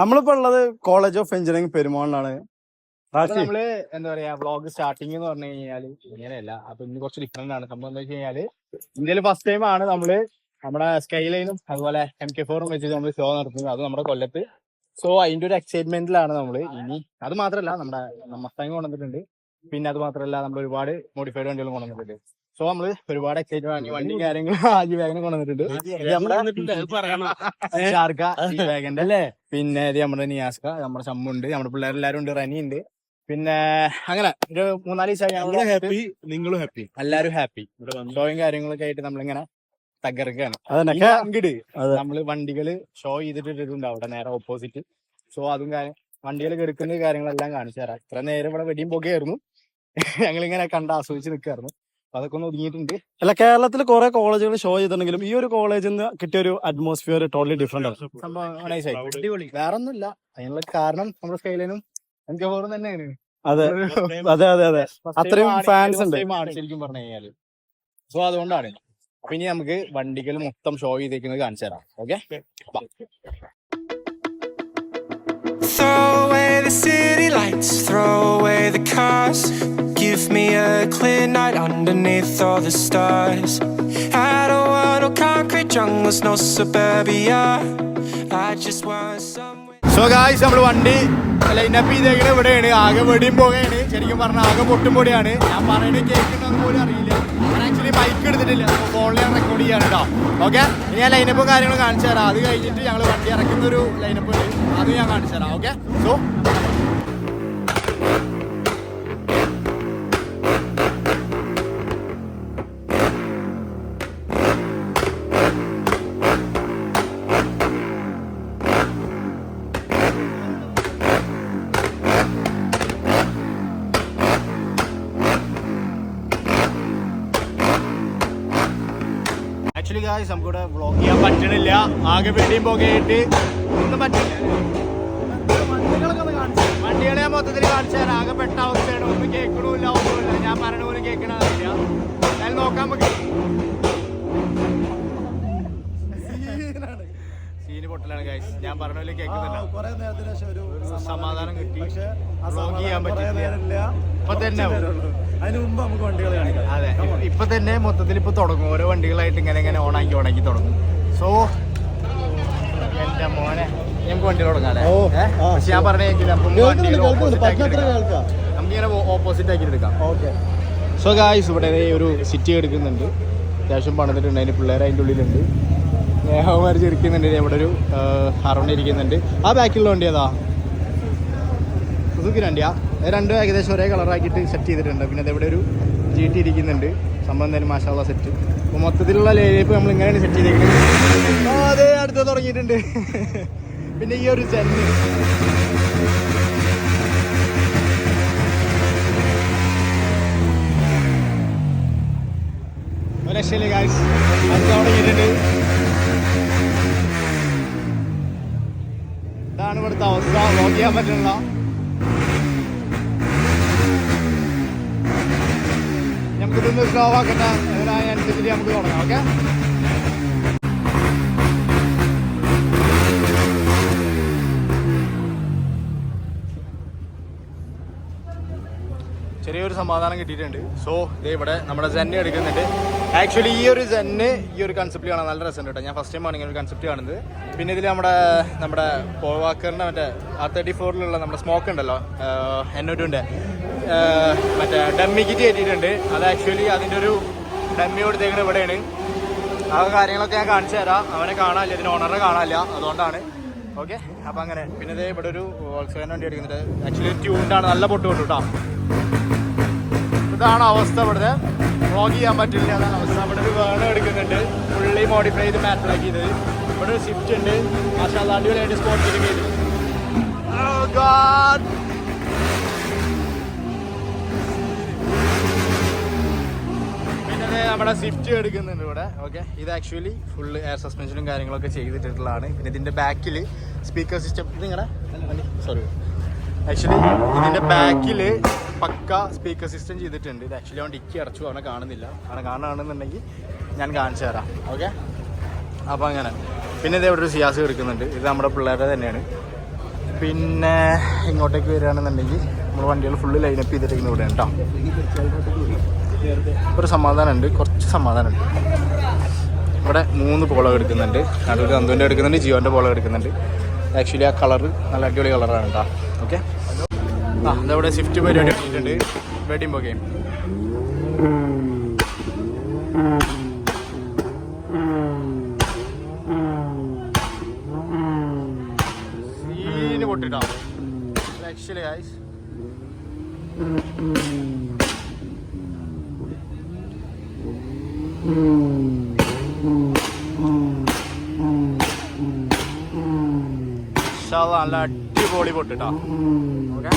നമ്മളിപ്പോ ഉള്ളത് college of engineering പെരുമാളിലാണ്. നമ്മൾ എന്താ പറയാ വ്ളോഗ് സ്റ്റാർട്ടിങ് എന്ന് പറഞ്ഞു കഴിഞ്ഞാൽ ഇങ്ങനെയല്ല അപ്പൊ ഇന്ന് കുറച്ച് ഡിഫറെന്റ് ആണ്. സംഭവം എന്താ വെച്ച് കഴിഞ്ഞാൽ ഇന്ത്യയിൽ ഫസ്റ്റ് ടൈം ആണ് നമ്മൾ നമ്മുടെ സ്കൈ ലൈനും അതുപോലെ എം കെ ഫോറും വെച്ച് നമ്മൾ ഷോ നടത്തുന്നത്. അത് നമ്മുടെ കൊല്ലത്ത്. സോ അതിന്റെ ഒരു എക്സൈറ്റ്മെന്റിലാണ് നമ്മൾ ഇനി. അത് മാത്രല്ല നമ്മുടെ മസ്താങ് കൊണ്ടുവന്നിട്ടുണ്ട്. പിന്നെ അത് മാത്രല്ല നമ്മൾ ഒരുപാട് മോഡിഫൈഡ് വണ്ടികൾ കൊണ്ടുവന്നിട്ടുണ്ട്. സോ നമ്മൾ ഒരുപാട് എക്സൈറ്റഡ് ആണ്. ഈ കാര്യങ്ങൾ കാര്യങ്ങളും ആജി വാഗനും കൊണ്ടുവന്നിട്ടുണ്ട്. വാഗന്റെ അല്ലേ? പിന്നെ ഇത് നമ്മുടെ നിയാസ്ക നമ്മുടെ ചമ്മുണ്ട് നമ്മുടെ പിള്ളേരെല്ലാരും ഉണ്ട് റനി ഉണ്ട്. പിന്നെ അങ്ങനെ ഒരു മൂന്നാൽ ദിവസമായി ഹാപ്പി നിങ്ങളും ഹാപ്പി എല്ലാരും ഹാപ്പി ഷോയും കാര്യങ്ങളൊക്കെ ആയിട്ട് നമ്മളിങ്ങനെ തകർക്കാണ്. നമ്മൾ വണ്ടികൾ ഷോ ചെയ്തിട്ടിട്ടുണ്ട് അവിടെ നേരെ ഓപ്പോസിറ്റ് സോ അതും കാര്യം വണ്ടികൾ കെടുക്കുന്ന കാര്യങ്ങളെല്ലാം കാണിച്ചു തരാം. ഇത്ര നേരം ഇവിടെ വെടിയും പോകുകയായിരുന്നു ഞങ്ങളിങ്ങനെ കണ്ട് ആസ്വദിച്ച് നിൽക്കായിരുന്നു അതൊക്കെ ഒന്ന് ഒതുങ്ങിയിട്ടുണ്ട്. അല്ല കേരളത്തിൽ കുറെ കോളേജുകൾ ഷോ ചെയ്തിട്ടുണ്ടെങ്കിലും ഈ ഒരു കോളേജിൽ നിന്ന് കിട്ടിയ ഒരു അറ്റ്മോസ്ഫിയർ ടോട്ടലി ഡിഫറെന്റ് ആണ്. സംഭവം വേറെ ഒന്നുമില്ല അതിനുള്ള കാരണം നമ്മുടെ സ്കൈലൈനും എനിക്ക് ഫോറും തന്നെയാണ് അതെ. അതെ അതെ അതെ അത്രയും ഫാൻസ് ഉണ്ട്. ശരിക്കും പറഞ്ഞു കഴിഞ്ഞാൽ. സോ അതുകൊണ്ടാണ്. അപ്പൊ ഇനി നമുക്ക് വണ്ടികൾ മൊത്തം ഷോ ചെയ്തേക്കുന്നത് കാണിച്ചു തരാം. Okay Throw away the city lights, throw away the cars. Give me a clear night underneath all the stars. I don't want no concrete jungles, no suburbia. I just want somewhere. So guys നമ്മൾ വണ്ടി lineup ചെയ്തേക്കണ ഇവിടെയാണ്. ആകെ വെടിയും പോകുകയാണ് ശരിക്കും പറഞ്ഞാൽ ആകെ പൊട്ടും പൊടിയാണ്. ഞാൻ പറയുന്നത് കേൾക്കണമെന്ന് പോലും അറിയില്ല. ഞാൻ ആക്ച്വലി ബൈക്ക് എടുത്തിട്ടില്ല. അപ്പോൾ ഫോണിൽ ഞാൻ റെക്കോർഡ് ചെയ്യാണ് കേട്ടോ ഓക്കെ ഞാൻ ലൈനപ്പും കാര്യങ്ങളും കാണിച്ചു തരാം. അത് കഴിഞ്ഞിട്ട് ഞങ്ങൾ വണ്ടി ഇറക്കുന്ന ഒരു ലൈനപ്പ് ഉണ്ട്. അത് ഞാൻ കാണിച്ചു തരാം. ഓക്കെ സോ ആക്ച്വലി ഗായ്സ് നമുക്കിവിടെ വ്ളോഗ് ചെയ്യാൻ പറ്റണില്ല. ആകെ വെടിയും പുകയായിട്ട്. ഒന്നും പറ്റില്ല. വണ്ടികളെ ഞാൻ മൊത്തത്തിൽ കാണിച്ചാൽ ആകെ പെട്ട അവസ്ഥയാണ്. ഒന്നും കേൾക്കണമില്ല ഒന്നുമില്ല. ഞാൻ പറയണ പോലും കേൾക്കണില്ല എന്തായാലും നോക്കാൻ നമുക്ക്. സീന് പൊട്ടലാണ് ഗായ്സ് ഞാൻ പറഞ്ഞ പോലെ കേൾക്കുന്നില്ല. സമാധാനം കിട്ടി. വ്ളോഗ് ചെയ്യാൻ പറ്റില്ല. ഇപ്പൊ തന്നെ. അതിന് മുമ്പ് നമുക്ക് വണ്ടികൾ കാണിക്കാം. അതെ ഇപ്പൊ തന്നെ മൊത്തത്തിൽ ഇപ്പൊ തുടങ്ങും. ഓരോ വണ്ടികളായിട്ട് ഇങ്ങനെ ഇങ്ങനെ ഓണാക്കി ഓണാക്കി തുടങ്ങും. സോ എന്റെ മോനെ നമുക്ക് വണ്ടി തുടങ്ങാല്ലേ പക്ഷെ ഞാൻ പറഞ്ഞ നമുക്ക് കേൾക്കുന്നുണ്ട്, വണ്ടികൾ കേൾക്കുന്നുണ്ട്. opposite ആക്കി പറ്റത്ര എടുക്കാം. കേൾക്കാം. നമുക്കിങ്ങനെ ഓപ്പോസിറ്റ് ആക്കി എടുക്കാം. ഓക്കെ. സോ ഗായ്സ് ഇവിടെ ഒരു സിറ്റി എടുക്കുന്നുണ്ട്. അത്യാവശ്യം പണിതിട്ടുണ്ട്. അതിന് പിള്ളേർ അതിന്റെ ഉള്ളിലുണ്ട്. സ്നേഹകുമാർ ചിരിക്കുന്നുണ്ട്. ഇവിടെ ഒരു അറൗണ്ട് ഇരിക്കുന്നുണ്ട്. ആ ബാക്കിലുള്ള വണ്ടി ഏതാ? സുസുക്കി വണ്ടിയാ? രണ്ടും ഏകദേശം ഒരേ കളറാക്കിയിട്ട് സെറ്റ് ചെയ്തിട്ടുണ്ട്. പിന്നെ ഇവിടെ ഒരു ജി ടി ഇരിക്കുന്നുണ്ട്. സംഭവം എന്തായാലും മാഷാള്ള സെറ്റ് അപ്പോൾ മൊത്തത്തിലുള്ള ലേപ്പ് നമ്മൾ ഇങ്ങനെയാണ് സെറ്റ് ചെയ്തേക്കുന്നത്. അതെ അടുത്ത് തുടങ്ങിയിട്ടുണ്ട്. പിന്നെ ഈ ഒരു ചെന്ന് ഇതാണ് ഇവിടുത്തെ അവസ്ഥ. വ്ലോഗ് ചെയ്യാൻ ഇതൊന്ന് സ്ലോ ആക്കണ്ട അതിനനുസരിച്ച് നമുക്ക് തുടങ്ങാം ഓക്കെ ചെറിയൊരു സമാധാനം കിട്ടിയിട്ടുണ്ട്. സോ ദേ ഇവിടെ നമ്മുടെ ജെന്ന എടുക്കുന്നുണ്ട്. ആക്ച്വലി ഈ ഒരു ജെന്ന് ഈ ഒരു കൺസെപ്റ്റ് കാണാൻ നല്ല രസമുണ്ട് കേട്ടോ. ഞാൻ ഫസ്റ്റ് ടൈം ഇങ്ങനെ ഒരു കൺസെപ്റ്റ് കാണുന്നത്. പിന്നെ ഇതിൽ നമ്മുടെ നമ്മുടെ പോവാക്കറിന്റെ മറ്റേ ആ തേർട്ടി ഫോറിലുള്ള നമ്മുടെ സ്മോക്ക് ഉണ്ടല്ലോ എന്നൂറ്റിന്റെ മറ്റേ ഡമ്മി കിറ്റ് കയറ്റിയിട്ടുണ്ട് അത് ആക്ച്വലി അതിന്റെ ഒരു ഡമ്മി കൊടുത്തേക്കുന്നത് ഇവിടെയാണ്. ആ കാര്യങ്ങളൊക്കെ ഞാൻ കാണിച്ചു തരാം. അവനെ കാണാനില്ല ഇതിന് ഓണറെ കാണാനില്ല. അതുകൊണ്ടാണ്. ഓക്കെ അപ്പം അങ്ങനെ. പിന്നെ ഇതേ ഇവിടെ ഒരു ഹോൾസെയിൽ വണ്ടി എടുക്കുന്നുണ്ട്. ആക്ച്വലി ട്യൂണ്ടാണ് നല്ല പൊട്ട് കൊണ്ടു കേട്ടോ ഇതാണ് അവസ്ഥ ഇവിടുത്തെ. വ്ളോഗ് ചെയ്യാൻ പറ്റില്ല. അതാണ് അവസ്ഥ. ഇവിടെ ഒരു വേണം എടുക്കുന്നുണ്ട്. ഫുള്ളി മോഡിഫൈ ചെയ്ത് മാറ്റിലാക്കി ചെയ്തത് ഇവിടെ ഒരു സ്വിഫ്റ്റ് ഉണ്ട്. മാഷാ അടിപൊളിയായിട്ട് സ്പോർട്ട് ചെയ്ത്! ദേ നമ്മുടെ സ്വിഫ്റ്റ് എടുക്കുന്നുണ്ട് ഇവിടെ. ഓക്കെ ഇത് ആക്ച്വലി ഫുള്ള് എയർ സസ്പെൻഷനും കാര്യങ്ങളൊക്കെ ചെയ്തിട്ടുള്ളതാണ്. പിന്നെ ഇതിന്റെ ബാക്കിൽ സ്പീക്കർ സിസ്റ്റം ഇത് നിങ്ങളുടെ സോറി ആക്ച്വലി ഇതിന്റെ ബാക്കിൽ പക്ക സ്പീക്കർ സിസ്റ്റം ചെയ്തിട്ടുണ്ട്. ഇത് ആക്ച്വലി അവൻ ഡിക്കി അടച്ചു. അവനെ കാണുന്നില്ല. അവനെ കാണുകയാണെന്നുണ്ടെങ്കിൽ ഞാൻ കാണിച്ചു തരാം. ഓക്കെ അപ്പോൾ അങ്ങനെ. പിന്നെ ഇതേ ഇവിടെ ഒരു സിയാസ് എടുക്കുന്നുണ്ട്. ഇത് നമ്മുടെ പിള്ളേരുടെ തന്നെയാണ്. പിന്നെ ഇങ്ങോട്ടേക്ക് വരികയാണെന്നുണ്ടെങ്കിൽ നമ്മൾ വണ്ടികൾ ഫുള്ള് ലൈനപ്പ് ചെയ്തിട്ടിരിക്കുന്ന ഇവിടെ കേട്ടോ ഒരു സമാധാനമുണ്ട്. കുറച്ച് സമാധാനമുണ്ട്. ഇവിടെ മൂന്ന് പോളം എടുക്കുന്നുണ്ട്. നടുവിൽ നന്ദുവിന്റെ എടുക്കുന്നുണ്ട് ജിയോന്റെ പോളം എടുക്കുന്നുണ്ട്. ആക്ച്വലി ആ കളർ നല്ല അടിപൊളി കളറാണ് കേട്ടോ ഓക്കെ ആ ഇതവിടെ സ്വിഫ്റ്റ് പരിപാടി ഇട്ടിട്ടുണ്ട് വെഡിങ് ഗെയിം സീന് പൊട്ടിട്ടോ ആക്ച്വലി ഗൈസ് ഇൻഷാല്ലാ നല്ല അടിപൊളി പൊട്ടിട്ടോ. ഓക്കെ?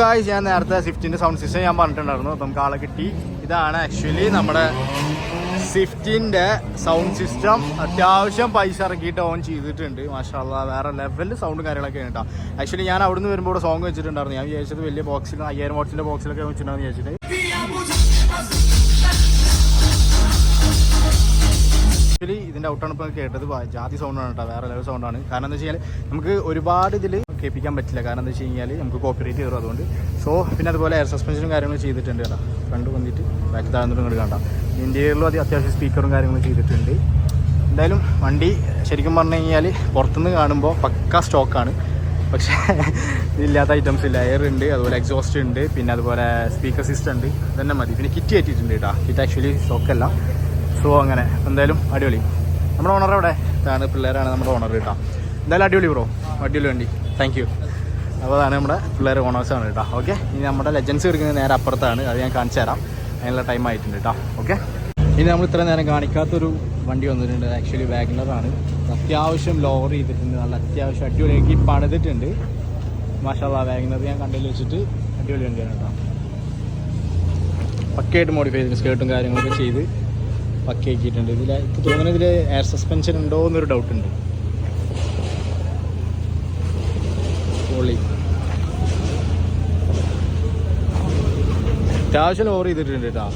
ഗായ്സ് ഞാൻ നേരത്തെ സ്വിഫ്റ്റിന്റെ സൗണ്ട് സിസ്റ്റം ഞാൻ പറഞ്ഞിട്ടുണ്ടായിരുന്നു. നമുക്ക് ആളെ കിട്ടി. ഇതാണ് ആക്ച്വലി നമ്മുടെ സ്വിഫ്റ്റിന്റെ സൗണ്ട് സിസ്റ്റം അത്യാവശ്യം പൈസ ഇറക്കിയിട്ട് ഓൺ ചെയ്തിട്ടുണ്ട്. മാഷാല്ല വേറെ ലെവലിൽ സൗണ്ടും കാര്യങ്ങളൊക്കെ കേട്ടോ. ആക്ച്വലി ഞാൻ അവിടുന്ന് വരുമ്പോൾ ഇവിടെ സോങ് വെച്ചിട്ടുണ്ടായിരുന്നു. ഞാൻ വിചാരിച്ചത് വലിയ ബോക്സിൽ അയ്യായിരം വാട്സിന്റെ ബോക്സിലൊക്കെ വെച്ചിട്ടുണ്ടായിരുന്നു വിചാരിച്ചിട്ട്. ആക്ച്വലി ഇതിന്റെ ഔട്ടാണ് ഇപ്പോൾ കേട്ടത്. ജാതി സൗണ്ടാണ് കേട്ടോ. വേറെ ലെവൽ സൗണ്ടാണ് കാരണം എന്താ വെച്ചാൽ നമുക്ക് ഒരുപാട് ഇതിൽ കേൾപ്പിക്കാൻ പറ്റില്ല. കാരണം എന്താ വെച്ച് കഴിഞ്ഞാൽ നമുക്ക് കോപ്പറേറ്റ് കയറും അതുകൊണ്ട്. സോ പിന്നെ അതുപോലെ എയർ സസ്പെൻഷനും കാര്യങ്ങളും ചെയ്തിട്ടുണ്ട് കേട്ടോ. കണ്ടു വന്നിട്ട്. ബാക്ക് താഴ്ന്നിട്ട് ഇങ്ങോട്ട് കണ്ടാം. ഇന്റീരിയറിലും അത് അത്യാവശ്യം സ്പീക്കറും കാര്യങ്ങളും ചെയ്തിട്ടുണ്ട്. എന്തായാലും വണ്ടി ശരിക്കും പറഞ്ഞു കഴിഞ്ഞാൽ പുറത്തുനിന്ന് കാണുമ്പോൾ പക്ക സ്റ്റോക്കാണ് പക്ഷേ ഇല്ലാത്ത ഐറ്റംസ് ഇല്ല. എയർ ഉണ്ട് അതുപോലെ എക്സോസ്റ്റ് ഉണ്ട് പിന്നെ അതുപോലെ സ്പീക്കർ സിസ്റ്റം ഉണ്ട്. ഇതന്നെ മതി. പിന്നെ കിറ്റ് കയറ്റിയിട്ടുണ്ട് കേട്ടോ. കിറ്റ് ആക്ച്വലി സ്റ്റോക്കല്ല സോ അങ്ങനെ. എന്തായാലും അടിപൊളി. നമ്മുടെ ഓണർ എവിടെ? ഇതാണ് പിള്ളേരാണ് നമ്മുടെ ഓണർ കേട്ടോ. എന്തായാലും അടിപൊളി ബ്രോ അടിപൊളി വണ്ടി. താങ്ക് യു അപ്പോൾ അതാണ് നമ്മുടെ പിള്ളേർ ഓണേഴ്സാണ് കേട്ടോ. ഓക്കെ ഇനി നമ്മുടെ ലെജൻസ് എടുക്കുന്നത് നേരെ അപ്പുറത്താണ്. അത് ഞാൻ കാണിച്ചു തരാം. അതിനുള്ള ടൈം ആയിട്ടുണ്ട് കേട്ടോ. ഓക്കെ ഇനി നമ്മൾ ഇത്ര നേരം കാണിക്കാത്തൊരു വണ്ടി വന്നിട്ടുണ്ട്. ആക്ച്വലി വാഗ്നറാണ് അത്യാവശ്യം ലോവർ ചെയ്തിട്ടുണ്ട്. നല്ല അത്യാവശ്യം അടിപൊളിയാക്കി പണിതിട്ടുണ്ട്. മാഷാല്ല വാഗ്നർ ഞാൻ കണ്ടതിൽ വെച്ചിട്ട് അടിപൊളി വണ്ടിയാണ് കേട്ടോ. പക്കയായിട്ട് മോഡിഫൈ ചെയ്തിട്ട് സ്കേർട്ടും കാര്യങ്ങളൊക്കെ ചെയ്ത് പക്കയാക്കിയിട്ടുണ്ട്. ഇതിൽ എനിക്ക് തോന്നുന്നത് ഇതിൽ എയർ സസ്പെൻഷൻ ഉണ്ടോ എന്നൊരു ഡൗട്ട് അത്യാവശ്യം ലോർ ചെയ്തിട്ടുണ്ട് കേട്ടോ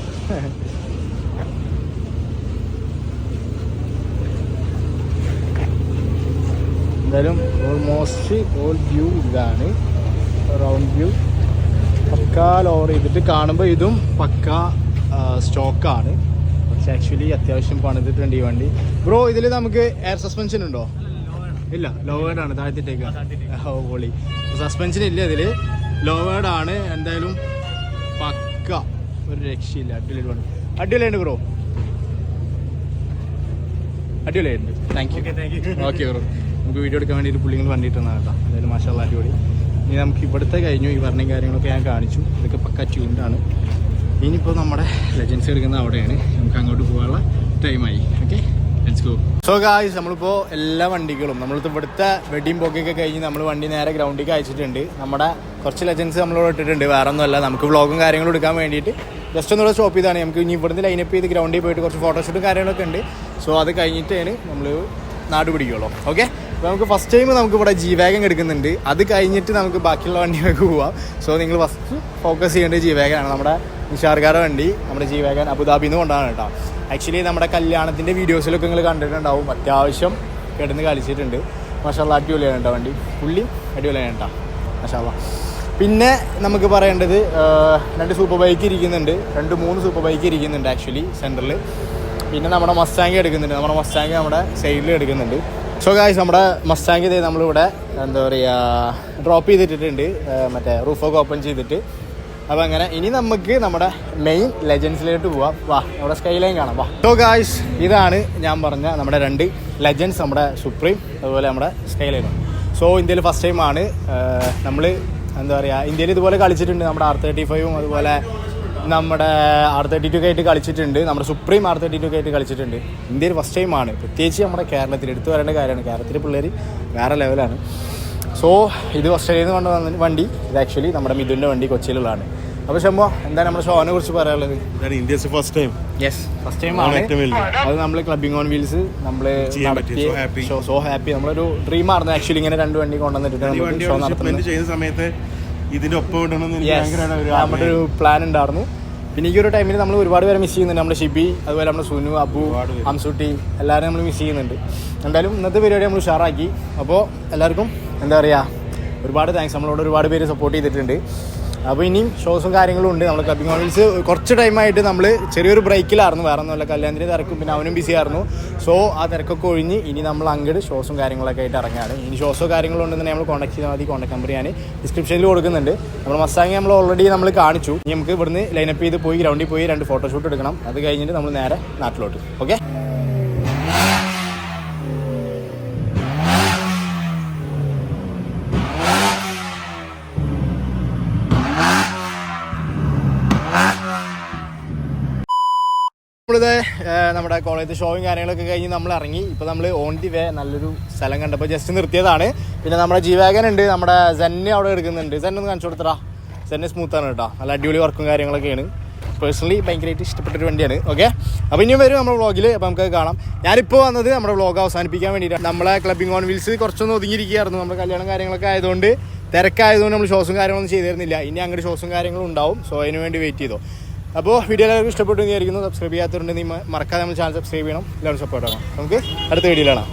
എന്തായാലും ഓൾമോസ്റ്റ് ഓൾ വ്യൂ ഇതാണ്. റൗണ്ട് വ്യൂ പക്ക ലോർ ചെയ്തിട്ട് കാണുമ്പോൾ ഇതും പക്ക സ്റ്റോക്കാണ് പക്ഷെ ആക്ച്വലി അത്യാവശ്യം പണിതിട്ടുണ്ട് ഈ വണ്ടി ബ്രോ ഇതിൽ നമുക്ക് എയർ സസ്പെൻഷൻ ഉണ്ടോ? ഇല്ല ലോവേഡാണ് ആണ് താഴ്ത്തിട്ടേക്ക്. ഓ പൊളി സസ്പെൻഷൻ ഇല്ല ഇതിൽ ലോവേഡാണ് എന്തായാലും പക്ക ഒരു രക്ഷയില്ല. അടിപൊളി വണ്ടി അടിപൊളിയുണ്ട് ബ്രോ അടിപൊളിയായിട്ടുണ്ട് താങ്ക് യു ഓക്കെ ബ്രോ നമുക്ക് വീഡിയോ എടുക്കാൻ വേണ്ടിയിട്ട് പുള്ളിങ്ങൾ വണ്ടിയിട്ട് തന്നാണ് കേട്ടോ. അതായത് മാഷാള്ള അടിപൊളി. ഇനി നമുക്ക് ഇവിടുത്തെ കഴിഞ്ഞു. ഈ പറഞ്ഞ കാര്യങ്ങളൊക്കെ ഞാൻ കാണിച്ചു. ഇതൊക്കെ പക്ക ട്യൂൺഡാണ് ഇനിയിപ്പോൾ നമ്മുടെ ലെജൻസ് എടുക്കുന്ന അവിടെയാണ്. നമുക്ക് അങ്ങോട്ട് പോകാനുള്ള ടൈമായി okay let's go so guys നമ്മളിപ്പോൾ എല്ലാ വണ്ടികളും നമ്മളിപ്പോൾ ഇവിടുത്തെ വെഡിങ് പോക്കൊക്കെ കഴിഞ്ഞ് നമ്മൾ വണ്ടി നേരെ ഗ്രൗണ്ടിലേക്ക് അയച്ചിട്ടുണ്ട്. നമ്മുടെ കുറച്ച് ലെജൻസ് നമ്മളോട് ഇട്ടിട്ടുണ്ട്. വേറെ ഒന്നുമല്ല നമുക്ക് വ്ളോഗും കാര്യങ്ങളും എടുക്കാൻ വേണ്ടിയിട്ട്. ജസ്റ്റ് ഒന്നുകൂടെ സ്റ്റോപ്പ് ചെയ്താണ്. നമുക്ക് ഇനി ഇവിടുന്ന് ലൈനപ്പ് ചെയ്ത് ഗ്രൗണ്ടിൽ പോയിട്ട് കുറച്ച് ഫോട്ടോഷൂട്ടും കാര്യങ്ങളൊക്കെ ഉണ്ട്. സോ അത് കഴിഞ്ഞിട്ടാണ് നമ്മൾ നാട് പിടിക്കുള്ളൂ. ഓക്കെ അപ്പോൾ നമുക്ക് ഫസ്റ്റ് ടൈം നമുക്ക് ഇവിടെ ജി വാഗൻ എടുക്കുന്നുണ്ട്. അത് കഴിഞ്ഞിട്ട് നമുക്ക് ബാക്കിയുള്ള വണ്ടികൾക്ക് പോവാം. സോ നിങ്ങൾ ഫസ്റ്റ് ഫോക്കസ് ചെയ്യേണ്ടത് ജി വാഗനാണ് നമ്മുടെ നിഷാർക്കാരുടെ വണ്ടി നമ്മുടെ ജി വാഗൻ അബുദാബിയിൽ നിന്ന് കൊണ്ടാണ് കേട്ടോ. ആക്ച്വലി നമ്മുടെ കല്യാണത്തിന്റെ വീഡിയോസിലൊക്കെ നിങ്ങൾ കണ്ടിട്ടുണ്ടാവും. അത്യാവശ്യം കിടന്ന് കളിച്ചിട്ടുണ്ട്. മഷാല്ല അടിപൊളിയാണ് കേട്ടോ വണ്ടി. പുള്ളി അടിപൊളിയാണ് കേട്ടോ. മഷാല്ല പിന്നെ നമുക്ക് പറയേണ്ടത് രണ്ട് സൂപ്പർ ബൈക്ക് ഇരിക്കുന്നുണ്ട്. രണ്ട് മൂന്ന് സൂപ്പർ ബൈക്ക് ഇരിക്കുന്നുണ്ട് ആക്ച്വലി സെന്ററിൽ പിന്നെ നമ്മുടെ മസ്റ്റാങ്ക് എടുക്കുന്നുണ്ട്. നമ്മുടെ മസ്റ്റാങ്ക് നമ്മുടെ സൈഡിൽ എടുക്കുന്നുണ്ട്. സോ ഗായ്സ് നമ്മുടെ മസ്റ്റാങ്ക് ഇതേ നമ്മളിവിടെ എന്താ പറയുക ഡ്രോപ്പ് ചെയ്തിട്ടിട്ടുണ്ട്. മറ്റേ റൂഫൊക്കെ ഓപ്പൺ ചെയ്തിട്ട്. അപ്പോൾ അങ്ങനെ ഇനി നമുക്ക് നമ്മുടെ മെയിൻ ലെജൻസിലോട്ട് പോവാം. വാ നമ്മുടെ സ്കൈ ലൈൻ കാണാം. വാ. സോ ഗായ്സ് ഇതാണ് ഞാൻ പറഞ്ഞ നമ്മുടെ രണ്ട് ലെജൻസ് നമ്മുടെ സുപ്രീം അതുപോലെ നമ്മുടെ സ്കൈ ലൈനും സോ ഇന്ത്യയിൽ ഫസ്റ്റ് ടൈമാണ് നമ്മൾ എന്താ പറയുക ഇന്ത്യയിൽ ഇതുപോലെ കളിച്ചിട്ടുണ്ട്. നമ്മുടെ ആർ തേർട്ടി ഫൈവും അതുപോലെ നമ്മുടെ ആർ തേർട്ടി ടു ആയിട്ട് കളിച്ചിട്ടുണ്ട്. നമ്മുടെ സുപ്രീം ആർ തേർട്ടി ടു ആയിട്ട് കളിച്ചിട്ടുണ്ട്. ഇന്ത്യയിൽ ഫസ്റ്റ് ടൈമാണ് പ്രത്യേകിച്ച് നമ്മുടെ കേരളത്തിൽ എടുത്തു വരേണ്ട കാര്യമാണ്. കേരളത്തിലെ പിള്ളേർ വേറെ ലെവലാണ് സോ ഇത് ഓസ്ട്രേലിയയിൽ നിന്ന് കൊണ്ടുവന്ന വണ്ടി ഇത് ആക്ച്വലി നമ്മുടെ മിഥുന്റെ വണ്ടി കൊച്ചിയിലുള്ളതാണ്. അപ്പോൾ ശമ്പോ എന്താ നമ്മുടെ ഷോനെ കുറിച്ച് പറയാനുള്ളത്? ഇതാണ് India's first time. Yes first time ആണ്. അത് നമ്മൾ ക്ലബിംഗ് ഓൺ വീൽസ് നമ്മൾ പറ്റി. സോ ഹാപ്പി നമ്മളൊരു ഡ്രീം ആയിരുന്നു ആക്ച്വലി ഇങ്ങനെ രണ്ട് വണ്ടി കൊണ്ടുവന്നിട്ട് ഷോ നടത്തുന്നത്. സമയത്ത് ഇതിന്റെ ഒപ്പം. നമ്മുടെ ഒരു പ്ലാൻ ഉണ്ടായിരുന്നു. പിന്നെ ഈ ഒരു ടൈമിൽ നമ്മൾ ഒരുപാട് പേരെ മിസ് ചെയ്യുന്നുണ്ട്. നമ്മുടെ ഷിബി അതുപോലെ നമ്മുടെ സുനു അബു. അംസുട്ടി എല്ലാവരും നമ്മൾ മിസ് ചെയ്യുന്നുണ്ട്. എന്തായാലും ഇന്നത്തെ പരിപാടി നമ്മൾ ഉഷാറാക്കി. അപ്പോൾ എല്ലാവർക്കും എന്താ പറയുക ഒരുപാട് താങ്ക്സ് നമ്മളോട് ഒരുപാട് പേര് സപ്പോർട്ട് ചെയ്തിട്ടുണ്ട്. അപ്പോൾ ഇനിയും ഷോസും കാര്യങ്ങളും ഉണ്ട്. നമ്മൾ ക്ലബിംഗ് ഓൺലീസ് കുറച്ച് ടൈമായിട്ട് നമ്മൾ ചെറിയൊരു ബ്രേക്കിലായിരുന്നു വേറെ ഒന്നുമല്ല. കല്യാണത്തിന്റെ തിരക്കും. പിന്നെ അവനും ബിസി ആയിരുന്നു. സോ ആ തിരക്കൊക്കെ ഒഴിഞ്ഞ് ഇനി നമ്മൾ അങ്ങോട്ട് ഷോസും കാര്യങ്ങളൊക്കെ ആയിട്ട് ഇറങ്ങാണ്. ഇനി ഷോസോ കാര്യങ്ങളും ഉണ്ടെന്നേ നമ്മൾ കോൺടാക്ട് ചെയ്താൽ മതി. കോൺടാക്ട് നമ്പർ ഞാൻ ഡിസ്ക്രിപ്ഷനിൽ കൊടുക്കുന്നുണ്ട്. നമ്മൾ മസ്താങ്ങി നമ്മൾ ഓൾറെഡി നമ്മൾ കാണിച്ചു. ഇനി നമുക്ക് ഇവിടുന്ന് ലൈനപ്പ് ചെയ്ത് പോയി ഗ്രൗണ്ടിൽ പോയി രണ്ട് ഫോട്ടോഷൂട്ട് എടുക്കണം. അത് കഴിഞ്ഞിട്ട് നമ്മൾ നേരെ നാട്ടിലോട്ട്. ഓക്കെ കോളേജ് ഷോയും കാര്യങ്ങളൊക്കെ കഴിഞ്ഞ് നമ്മൾ ഇറങ്ങി. ഇപ്പോൾ നമ്മൾ ഓൺ ദി വേ നല്ലൊരു സ്ഥലം കണ്ടപ്പോൾ ജസ്റ്റ് നിർത്തിയതാണ്. പിന്നെ നമ്മുടെ ജീവാഗൻ ഉണ്ട്. നമ്മുടെ സെന്നെ അവിടെ എടുക്കുന്നുണ്ട്. സെന്നെ ഒന്ന് കാണിച്ചു കൊടുത്തടാ. സെന്നെ സ്മൂത്താണ് കേട്ടോ. നല്ല അടിപൊളി വർക്കും കാര്യങ്ങളൊക്കെയാണ്. പേഴ്സണലി ഭയങ്കരമായിട്ട് ഇഷ്ടപ്പെട്ടൊരു വണ്ടിയാണ്. ഓക്കെ അപ്പോൾ ഇനിയും വരും നമ്മുടെ വ്ളോഗിൽ അപ്പോൾ നമുക്ക് കാണാം. ഞാനിപ്പോൾ വന്നത് നമ്മുടെ വ്ളോഗ് അവസാനിപ്പിക്കാൻ വേണ്ടിയിട്ടാണ്. നമ്മളെ ക്ലബിംഗ് ഓൺ വീൽസ് കുറച്ചൊന്ന് ഒതുങ്ങിയിരിക്കുകയായിരുന്നു. നമ്മുടെ കല്യാണം കാര്യങ്ങളൊക്കെ ആയതുകൊണ്ട് തിരക്കായതുകൊണ്ട് നമ്മൾ ഷോസും കാര്യങ്ങളൊന്നും ചെയ്തിരുന്നില്ല. ഇനി അങ്ങനെ ഷോസും കാര്യങ്ങളും ഉണ്ടാവും. സോ അതിന് വേണ്ടി വെയിറ്റ് ചെയ്തോ. അപ്പോൾ വീഡിയോ എല്ലാവർക്കും ഇഷ്ടപ്പെട്ടു വിചാരിക്കുന്നു. സബ്സ്ക്രൈബ് ചെയ്യാത്തവരുണ്ടെങ്കിൽ മറക്കാതെ നമ്മൾ ചാനൽ സബ്സ്ക്രൈബ് ചെയ്യണം. എല്ലാവരും സപ്പോർട്ട് ചെയ്യണം നമുക്ക് അടുത്ത വീഡിയോയിലാണ്